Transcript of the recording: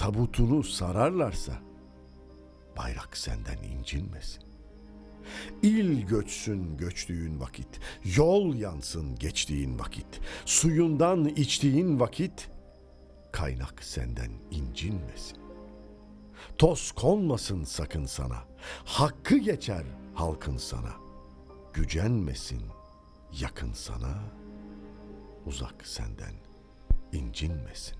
tabutunu sararlarsa, bayrak senden incinmesin. İl göçsün göçtüğün vakit, yol yansın geçtiğin vakit, suyundan içtiğin vakit, kaynak senden incinmesin. Toz konmasın sakın sana, hakkı geçer halkın sana. Gücenmesin yakın sana, uzak senden incinmesin.